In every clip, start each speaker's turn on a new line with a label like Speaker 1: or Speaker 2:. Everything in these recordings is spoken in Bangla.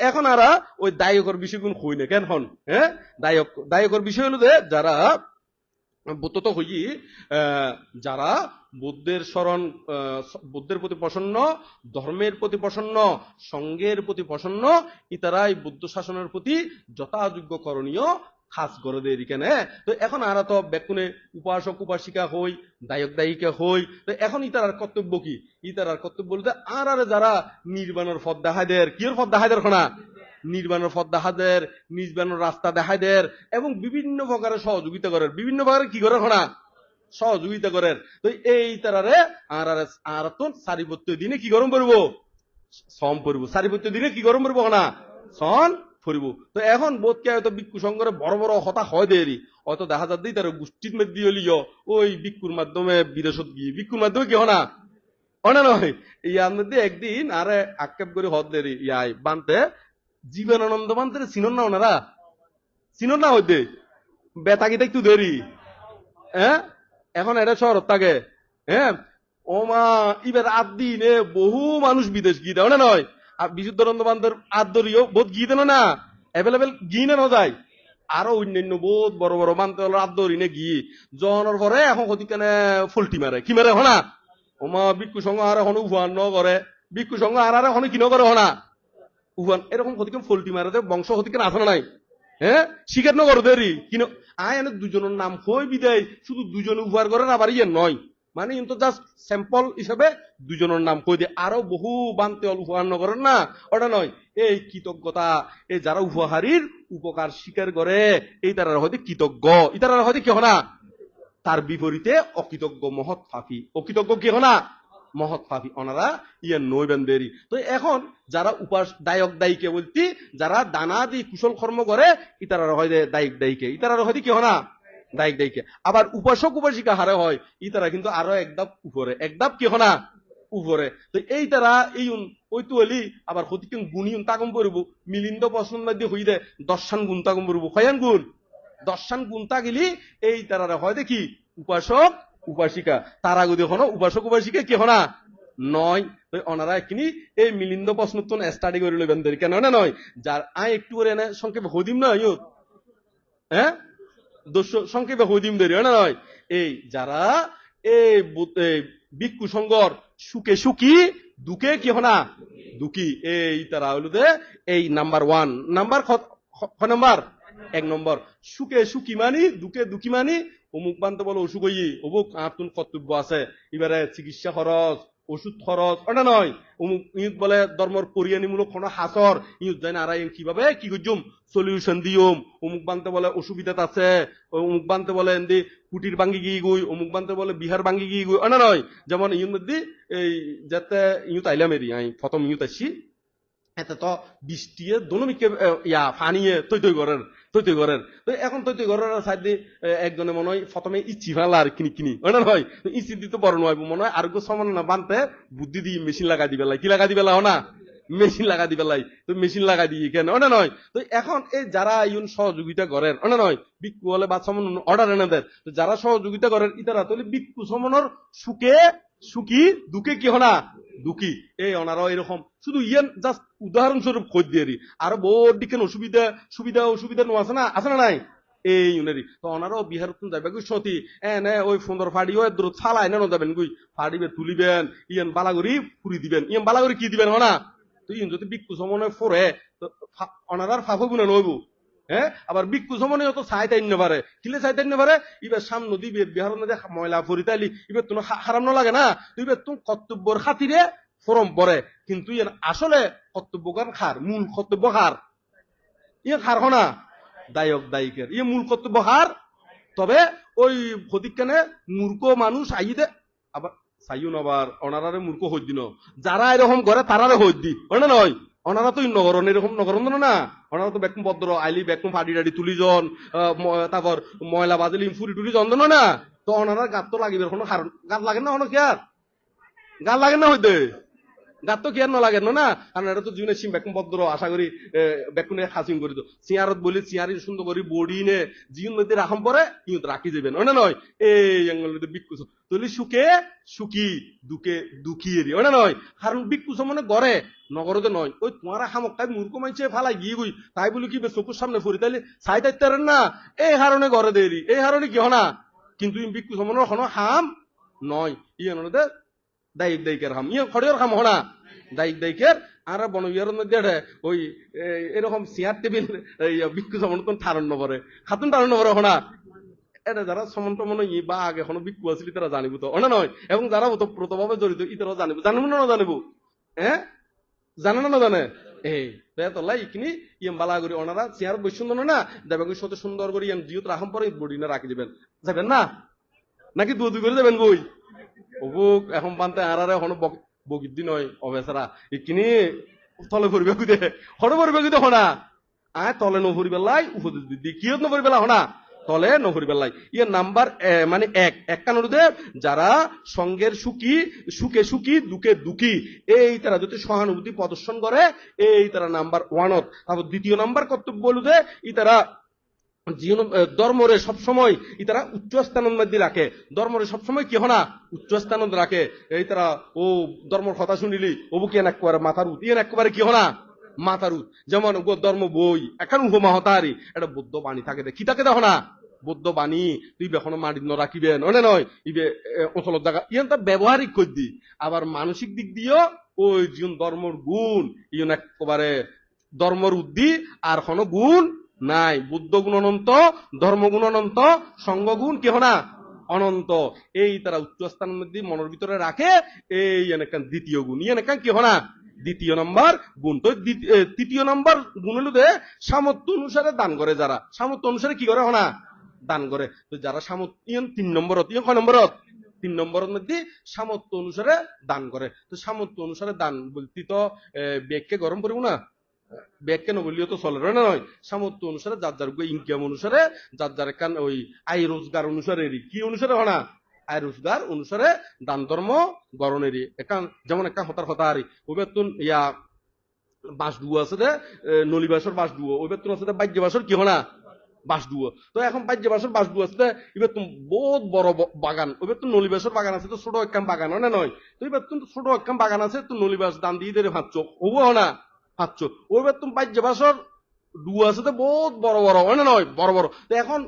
Speaker 1: এখন আর ওই দায়কর বিষয়গুলো হই না কেন হন? হ্যাঁ? দায়ক দায়কর বিষয় হলো যে যারা বুদ্ধত হই আহ, যারা বুদ্ধের স্মরণ বুদ্ধের প্রতি প্রসন্ন ধর্মের প্রতি প্রসন্ন সঙ্গের প্রতি প্রসন্ন ইতারাই বুদ্ধ শাসনের প্রতি যথাযোগ্য করণীয় খাস করে দেয় এখানে তো এখন আর তো বেকুনে উপাসক, উপাসিকা হই, দায়ক, দায়িকা হই, তো এখন ইতারার কর্তব্য কি? ইতারার কর্তব্য বলতে আর আর যারা নির্বাণের পথ দেখায় দের কিয়র পথ দেখায় দের খনা? নির্বাণের পথ দেখা দের, নির্বাণের রাস্তা দেখায় দের, এবং বিভিন্ন প্রকারের সহযোগিতা করেন বিভিন্ন প্রকারের কি করে খনা? সহযোগিতা করেন তো এই তারারে আর আর আর তো সারিবত্য দিনে কি গরম পড়ব? সম পড়ব। সারিবত্য দিনে কি গরম পড়ব না সন ফুরিব। তো এখন বোধকে হয়তো বিক্ষু সংঘরে বড় বড় হতা হয় দেরি। হয়তো দেখা যাচ্ছে তার গোষ্ঠীর মধ্যে হলিও ওই বিক্ষুর মাধ্যমে বিদেশত গিয়ে। বিক্ষুর মাধ্যমে কি হনা? অনা নয়। ইয়ার মধ্যে একদিন আরে আক্ষেপ করে হদ দেরি। ইয়াই বানতে। জীবনানন্দ বানতে চিনন না ওনারা? চিনন না হইতে? বেতা গীতা একটু দেরি। হ্যাঁ? এখন এটা শহর থাকে হ্যাঁ? ও মা এবার আট দিনে বহু মানুষ বিদেশ গিয়ে দেয়। নয়? বিশুদ্ধানন্দ বান্ধব আদরিও বহুত গিয়ে দেন না? অ্যাভেলেবেল গিয়ে না যায়। আরও অন্যান্য বহুত বড় বড় মানতে হলো আদরি নে গিয়ে জনের পরে এখন কতিকানে ফুলটি মারে কি মারে হনা? ও মা বিক্ষু সঙ্গ আর এখন উহান ন করে বিক্ষু সঙ্গ আর আর এখন কি ন করে হনা? উহান এরকম কতিকে ফুলটি মারে বংশ কতিকে আছে না নাই? হ্যাঁ স্বীকার ন করো দেরি কিন্তু আয় এনে দুজনের নাম হই বিদায়। শুধু দুজনে উপহার করে আবার ইয়ে নয়। মানে কিন্তু জাস্ট স্যাম্পল হিসাবে দুজনের নাম কই দিয়ে। আরও বহু বানতে উপহার নকরেন না? ওটা নয়। এই কৃতজ্ঞতা, এই যারা উপহারীর উপকার স্বীকার করে, এই তারা হয়তো কৃতজ্ঞ। এই তারা হয়তো কি না? তার বিপরীতে অকৃতজ্ঞ মহৎ ফাফি অকৃতজ্ঞ কি না? মহৎ ফাফি ওনারা ইয়ে নইবেন দেরি। তো এখন যারা উপাস, দায়ক দায়ীকে বলতি যারা দানা দি কুশল কর্ম করে ইতারা হয় দায়িক দায়ীকে। ইতারা হয়তো কি না? দায়িক দায়ীকে আবার উপাসক উপাসিকা হারে হয় ইতারা কিন্তু আরও একদাপ উপরে একদাপ কি না উপরে তো এই তারা এই ওই তো হলি আবার হতিকে গুণী তাগম পড়ব মিলিন্দ পছন্দ মধ্যে হই দে দর্শান গুণ তাগম পড়ব কয়ান গুণ? দর্শান গুণ তাগিলি এই তারা হয় দেখি। উপাসক উপাসিকা। তারা যদি হন, উপাসক উপাসিকা কি হনা? নয়। ওনারা এখিনি এই মিলিন্দ প্রশ্ন তো স্টাডি করে লইবেন কেন না নয় যার আয় একটু করে এনে সংক্ষেপে হদিম না হ্যাঁ সংক্ষেপে হদিম দেরি না নয়? এই যারা এই বিক্ষু সংগর সুখে সুখী, দুঃখে কি হনা দুঃখী। এই তারা হলো দে এই নাম্বার ওয়ান। নাম্বার ক নাম্বার? এক নম্বর। সুখে সুখী মানি, দুঃখে দুঃখী মানি, অমুক বানতে বলো অসুখ হই অমুক আতুন কর্তব্য আছে, এবারে চিকিৎসা খরচ। ওষুধ খরচ ওটা নয় অমুক ইউত বলে ধর্মর পরিয়ানিমূলক কোনো হাসর ইউত জানে আর কীভাবে, কি করছুম সলিউশন দিওম অমুক বানতে বলে অসুবিধা আছে অমুক বানতে বলে এমনি কুটির ভাঙ্গি গিয়ে গুই অমুক বানতে বলে বিহার ভাঙ্গি গিয়ে গুই ওটা নয় যেমন ইউর মধ্যে এই, যাতে ইউত আইলাম এরি আমি প্রথম ইউত আসছি এতে তো বৃষ্টিয়ে দোনমিকে ইয়া, ফানিয়ে, তৈ তৈ করেন তৈ তৈ করেন। তো এখন তৈ তৈ করার সাইড দিয়ে একজনে মনে হয় প্রথমে ইচ্ছি ফেলা আর কিনি কিনি, হয় না নয় ইচ্ছি দিতে বড় নয় মনে হয় আরোগ্য সমান না বানতে বুদ্ধি দিয়ে মেশিন লাগা দিবে কি লাগা দিবে না? মেশিন লাগা দিবে লাই। তো মেশিন লাগা দিয়ে কেন? ওটা নয় তো এখন এই যারা ইউন সহযোগিতা করেন ওটা নয় বিক্ষু হলে বা সমন অর্ডার এনে দেন। তো যারা সহযোগিতা করেন, ইতারা তাহলে বিক্ষু সমনের সুখে সুখী, দুঃখে কি হনা দুঃখী। এই ওনারাও এরকম শুধু ইয়েন জাস্ট উদাহরণস্বরূপ খোঁজ দিয়ে। আরও বহুত দিকেন অসুবিধা, সুবিধা, অসুবিধা নো আছে না? আছে না নাই? এই উনারি তো ওনারাও বিহার যাবে গুই সতী। এ, নে ওই সুন্দর ফাড়ি ওই দূর ফালাই না যাবেন গুই ফাড়িবে তুলিবেন, ইয়েন বালাগুড়ি ফুরি দিবেন। ইয়েন বালাগুড়ি কি দিবেন হনা? তো ইয়েন যদি বিক্ষু সমনে ফোরে তো ওনারার ফাফ গুনে নইবু হ্যাঁ? আবার বিক্ষু সমনে তো চাইতে আইন পারে কিলে চাইতে আইন পারে এবার সামনে দিবে বিহার নদী ময়লা ফরিতালি এবার তোমার হারাম না লাগে না। এবার তুমি কর্তব্যর খাতিরে ফরম পরে কিন্তু ইয়ে আসলে কর্তব্য কার? খার, মূল কর্তব্য খার ইয়ে খার হনা দায়ক দায়িকের। ইয়ে মূল কর্তব্য খার তবে ওই ফদিকখানে মূর্খ মানুষ আইতে আবার চাইও আবার, অনারারে মূর্খ হই দিন। যারা এরকম করে তারারে হই দি। হয় না নয়? ওনারা তো নগরণ এরকম নগরণ না। ওনারা তো বেকুম ভদ্র, আইলি বেকুম ফাড়ি টাড়ি তুলি জন তারপর ময়লা বাজলি ফুরি টুরি জন না? তো ওনারা গাত তো লাগিবে কোনো কারণ গাত লাগে না অনেক আর গাত লাগে না হইতে? গাত কি আর নলাগে না এটা তো জীবনে সিম বেকুম ভদ্র আশা করি বেকুনে হাসিম করি তো চিয়ারত বলি চিয়ারি সুন্দর করি বডি নে জীবন মধ্যে রাখাম পরে ইউত রাখি যাবেন ওনা নয় এই আঙ্গুল মধ্যে বিকুস তুলি সুখে সুখী দুঃখে দুঃখী এরি ওনা নয় কারণ বিকুস মানে গড়ে নগরতে নয় ওই তোমার হামক তাই মূর্খ মাইছে ফালাই গিয়ে গই। তাই বলি কি চকুর সামনে ফুরি তাইলে, চাই তাইতে না? এই হারণে গড়ে দেরি এই হারণে কি হনা কিন্তু বিকুস মনে হনো হাম নয় ইয়ে দায়িক দায়িকের হাম ইয়ে খড়িয়র হাম দায়িক দায়িকের আর মধ্যে ওই এরকম টেবিল বিক্ষু ঠারণ নবরে খাতুন নবরে এটা যারা সমন্ত মনে ই বা আগে বিক্ষু তারা জানিব তো। নয় এবং যারা ওতপ্রোতভাবে জড়িত ইতারাও জানিব। জানিব না জানিব হ্যাঁ জানে না জানে এই তোলা ইখিনি ইয়েম বালা করি ওনারা চেয়ার বৈশ্য না দেবেন সাথে সুন্দর করে ইয়াম জিওত রাখাম পরে বডি না রাখি দিবেন। যাবেন না? নাকি দু করে যাবেন বই অবুক এখন পান্তে আর আর এখন বগিদ্দি নয় অবেসারা ইখিনি তলে ফুরিবে কুদে হড় ফুরিবে কুদে হনা। আয় তলে নফুরি বেলাই উপদেশ দিদি কিয়ত নফুরি বেলা হনা? তলে নফুরি বেলাই ইয়ে নাম্বার মানে এক। এক কানুরুদে যারা সঙ্গের সুখী, সুখে সুখী, দুঃখে দুঃখী। এই তারা যদি সহানুভূতি প্রদর্শন করে এই তারা নাম্বার ওয়ানত তারপর দ্বিতীয় নাম্বার কর্তব্য বলুদে ই তারা ধর্মরে সবসময় ই তারা উচ্চ স্থানের মধ্যে রাখে। ধর্মরে সবসময় কি হনা? উচ্চ স্থানত রাখে। এই তারা, ও ধর্মর কথা শুনিলি ওবু কি একেবারে মাথার উত। ইয়ে একেবারে কি হনা? মাথার উত। যেমন ধর্ম বই, এখন উপমা হতারি এটা বৌদ্ধ বাণী থাকে কি থাকে দেখো না বৌদ্ধ বাণী, তুই বেখনো মাটির ন রাখিবেন অনে নয় ইবে অঞ্চলত জায়গা ইয়েন তার ব্যবহারিক কর দি? আবার মানসিক দিক দিয়েও ওই জীবন ধর্মর গুণ ইয়ন একেবারে ধর্মর উদ্দি আর কোনো গুণ নাই। বুদ্ধ গুণ অনন্ত ধর্মগুণ অনন্ত সঙ্গগুণ কি না? অনন্ত। এই তারা উচ্চ স্থানের মধ্যে মনের ভিতরে রাখে, এই এনেকান দ্বিতীয় গুণ। ইয়ে এনেকান কি না? দ্বিতীয় নম্বর গুণ। তো তৃতীয় নম্বর গুণ হলো সামর্থ্য অনুসারে দান করে যারা। সামর্থ্য অনুসারে কি করে, হনা? দান করে। তো যারা সামর্থ্য তিন নম্বরত, ইয়ন কয় নম্বরত? তিন নম্বরের মধ্যে সামর্থ্য অনুসারে দান করে। তো সামর্থ্য অনুসারে দান বলতে তো বেগকে গরম করব না? ব্যাখ্যা নবলীয় তো চলে না নয়। সামর্থ্য অনুসারে যার যার ইনকাম অনুসারে, যার যার কান ওই আয় রোজগার অনুসারে। কি অনুসারে হনা? আয় রোজগার অনুসারে দান ধর্ম গরণেরই একান যেমন একটা হতার হতা আরি ওই বেতন ইয়া বাস ডুয়ো আছে দে নলি বাসর বাস ডুয়ো ওই বেতন আছে বাজ্য বাসর কি হনা? বাস ডুয়ো তো এখন বাজ্য বাসর বাস ডুয়ো আছে এবার তুমি বহুত বড় বাগান। ওই বেতন নলি বাসর বাগান আছে, তো ছোট একখান বাগান, হয় না নয়? তো এবার তুমি ছোট একখান বাগান আছে, তো নলি বাস দান দিয়ে দেবে ভাবছ হব না পাচ্ছ। ওইবার তুমি বাজ্য বাসর ডু আছে তো বহুত বড় বড়, হয় না নয় বড় বড়। তো এখন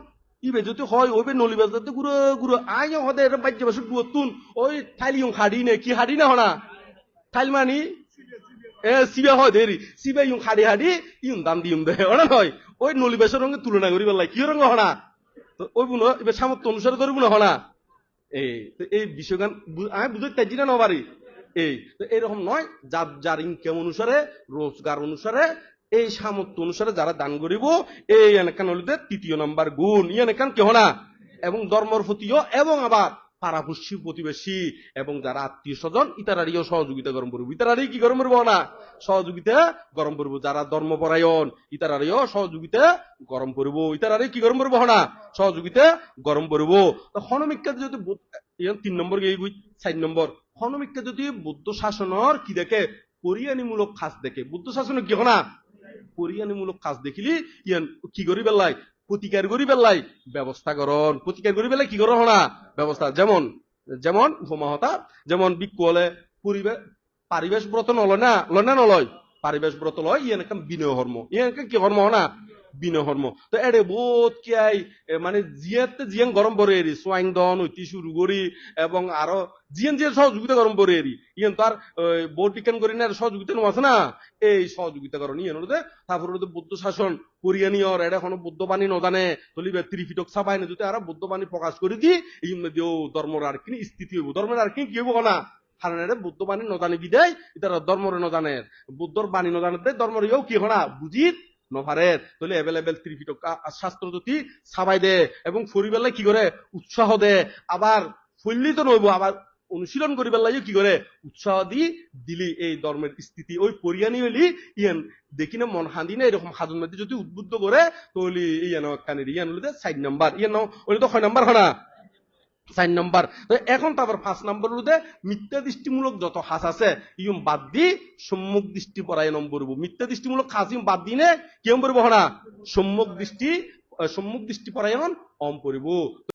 Speaker 1: ইবে যদি হয়, ওইবে নলি বাজাতে গুরো গুরো আয় হদে, এটা বাসর ডু তুন। ওই হাড়ি নে, কি হাড়ি না হনা? থাইল মানি? এ, সিবে হয় দেরি। সিবে ইউং হাড়ি হাড়ি ইউন দাম দিউম দে ওনা নয় ওই নলি বাসর রঙে তুলনা করি বেলাই কি রঙ হনা? তো ওই বুনো এবার সামর্থ্য অনুসারে ধরবো না হনা? এই এই বিষয়গান আমি বুঝতে চাইছি না নবারি এই। তো এরকম নয়, যার যার ইনকাম অনুসারে, রোজগার অনুসারে, এই সামর্থ্য অনুসারে যারা দান করিব, এই এনেকান হলিতে তৃতীয় নম্বর গুণ এনেকান কেহ না। এবং ধর্মর প্রতিও, এবং আবার পাড়াপড়শি প্রতিবেশী এবং যারা আত্মীয় স্বজন, ইতারারিও সহযোগিতা গরম করব। ইতারারি কি গরম করব না? সহযোগিতা গরম করব। যারা ধর্মপরায়ণ, ইতারারিও সহযোগিতা গরম করব। ইতারারি কি গরম করব না? সহযোগিতা গরম করব। তো হনমিকা যদি তিন নম্বর গিয়ে চার নম্বর। হনমিকা যদি বুদ্ধ শাসনের কি দেখে? পরিয়ানিমূলক কাজ দেখে। বুদ্ধ শাসনের কি না পরিয়ানিমূলক কাজ দেখিলি, ইয়ান কি করি বেলাই প্রতিকার করি বেলায় ব্যবস্থা করন। প্রতিকার করি বেলায় কি করো না ব্যবস্থা, যেমন যেমন উপমা হতা যেমন বিক্ষু হলে পরিবেশ পারিবেশ ব্রত নলয় না? লয় না নলয়? পারিবেশ ব্রত লয় ইয়ে বিনয় ধর্ম ইয়ে কি ধর্ম না বিনয় ধর্ম তো এড়ে বহুত কি আই মানে জিয়াতে জিয়ান গরম পরে এরি সোয়াইং দন ঐতি শুরু করি এবং আরও জিয়ান জিয়ান সহযোগিতা গরম পরে এরি ইয়ান তার বোর্ড বিজ্ঞান করি না সহযোগিতা নো আছে না। এই সহযোগিতা করণ ইয়ান হতে তারপরে হতে বৌদ্ধ শাসন কোরিয়ানিয়র এটা কোনো বৌদ্ধ বাণী নজানে, তলিবে ত্রিপিটক ছাপাই না যদি আর বৌদ্ধ বাণী প্রকাশ করে দি, এই মধ্যে ধর্মর আর কি স্থিতি হইব ধর্মের আর কি কি হইব না এটা বুদ্ধ বাণী নজানি বিদায় ধর্মরে নজানে বুদ্ধর বাণী নজানে ধর্মর ইয়েও কি হনা বুঝিত নভারে তলে এভেলেবেল ত্রিপিটক শাস্ত্র যদি ছাবাই দে এবং ফুরিবেলে কি করে? উৎসাহ দে। আবার ফুললি তো নইব, আবার অনুশীলন করি পেলাই কি করে? উৎসাহ দি দিলি এই ধর্মের স্থিতি। ওই পরিয়ানি হইলি ইয়ান দেখি না মন হান্দি না, এরকম মধ্যে যদি উদ্বুদ্ধ করে, তাহলে ইয়ান কানের ইয়ান হলে সাইড নাম্বার ইয়ান ওই তো ছয় নাম্বার হনা চার নম্বর। এখন তারপর পাঁচ নম্বর হলো মিথ্যা দৃষ্টিমূলক যত হাস আছে ইম বাদ দি সম্মুখ দৃষ্টি পরায় করব মিথ্যা দৃষ্টিমূলক হাস ইম বাদ দিনে কেউ করব না সম্মুখ দৃষ্টি সম্মুখ দৃষ্টি পরায়ণ অম পড়ব।